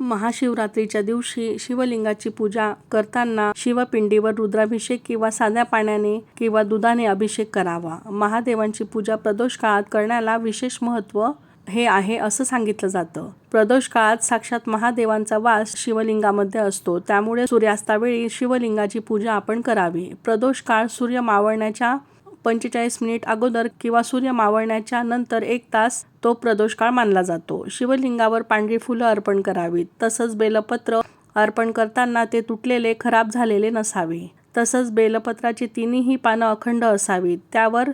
महाशिवरात्रीच्या दिवशी शिवलिंगाची पूजा करताना शिवपिंडीवर रुद्राभिषेक किंवा साध्या पाण्याने किंवा दुधाने अभिषेक करावा. महादेवांची पूजा प्रदोष काळात करण्याला विशेष महत्त्व हे आहे असं सांगितलं जातं. प्रदोष काळात साक्षात महादेवांचा वास शिवलिंगामध्ये असतो. त्यामुळे सूर्यास्तावेळी शिवलिंगाची पूजा आपण करावी. प्रदोष काळ सूर्य मावळण्याच्या पंचेचाळीस मिनिट अगोदर किंवा सूर्य मावळण्याच्या नंतर एक तास तो प्रदोष काळ मानला जातो. शिवलिंगावर पांढरी फुलं अर्पण करावीत. तसंच बेलपत्र अर्पण करताना ते तुटलेले खराब झालेले नसावे. तसंच बेलपत्राची तिन्ही पानं अखंड असावीत. त्यावर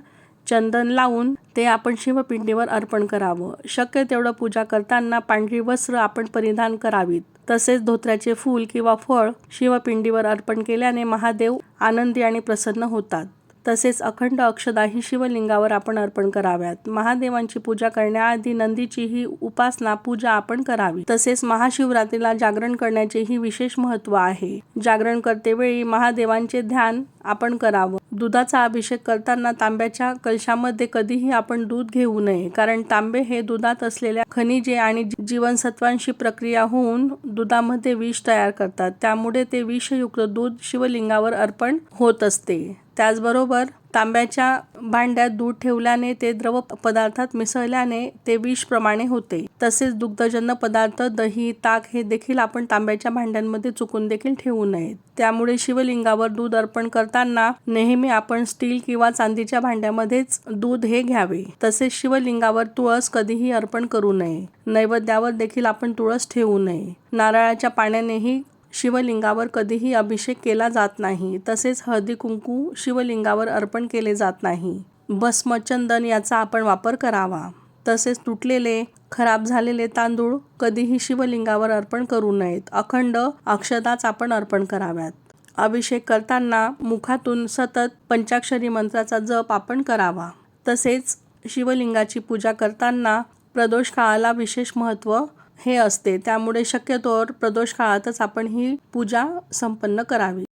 चंदन लावून ते आपण शिवपिंडीवर अर्पण करावं. शक्य तेवढं पूजा करताना पांढरी वस्त्र आपण परिधान करावीत. तसेच धोत्र्याचे फूल किंवा फळ शिवपिंडीवर अर्पण केल्याने महादेव आनंदी आणि प्रसन्न होतात. तसेच अखंड अक्षदाही शिवलिंगावर आपण अर्पण कराव्यात. महादेवांची पूजा करण्याआधी नंदीचीही उपासना पूजा आपण करावी. तसेच महाशिवरात्रीला जागरण करण्याचेही विशेष महत्त्व आहे. जागरण करतेवेळी महादेवांचे ध्यान आपण करावं. दुधाचा अभिषेक करताना तांब्याच्या कलशामध्ये कधीही आपण दूध घेऊ नये कारण तांबे हे दुधात असलेल्या खनिजे आणि जीवनसत्वांशी प्रक्रिया होऊन दुधामध्ये विष तयार करतात. त्यामुळे ते विषयुक्त दूध शिवलिंगावर अर्पण होत असते. त्याचबरोबर तांब्याच्या भांड्यात दूध ठेवल्याने ते द्रव पदार्थात मिसळल्याने ते विषप्रमाणे होते. तसेच दुग्धजन्य पदार्थ दही ताक हे देखील आपण तांब्याच्या भांड्यांमध्ये चुकून देखील ठेवू नयेत त्यामुळे शिवलिंगावर दूध अर्पण करताना नेहमी आपण स्टील किंवा चांदीच्या भांड्यामध्येच दूध हे घ्यावे. तसेच शिवलिंगावर तुळस कधीही अर्पण करू नये. नैवेद्यावर देखील आपण तुळस ठेवू नये. नारळाच्या पाण्यानेही शिवलिंगावर कधीही अभिषेक केला जात नाही तसेच हळदी कुंकू शिवलिंगावर अर्पण केले जात नाही. भस्मचंदन याचा आपण वापर करावा. तसेच तुटलेले खराब झालेले तांदूळ कधीही शिवलिंगावर अर्पण करू नयेत. अखंड अक्षदाच आपण अर्पण कराव्यात. अभिषेक करताना मुखातून सतत पंचाक्षरी मंत्राचा जप आपण करावा. तसेच शिवलिंगाची पूजा करताना प्रदोष काळाला विशेष महत्त्व हे असते. त्यामुळे शक्यतोवर प्रदोष काळातच आपण ही पूजा संपन्न करावी.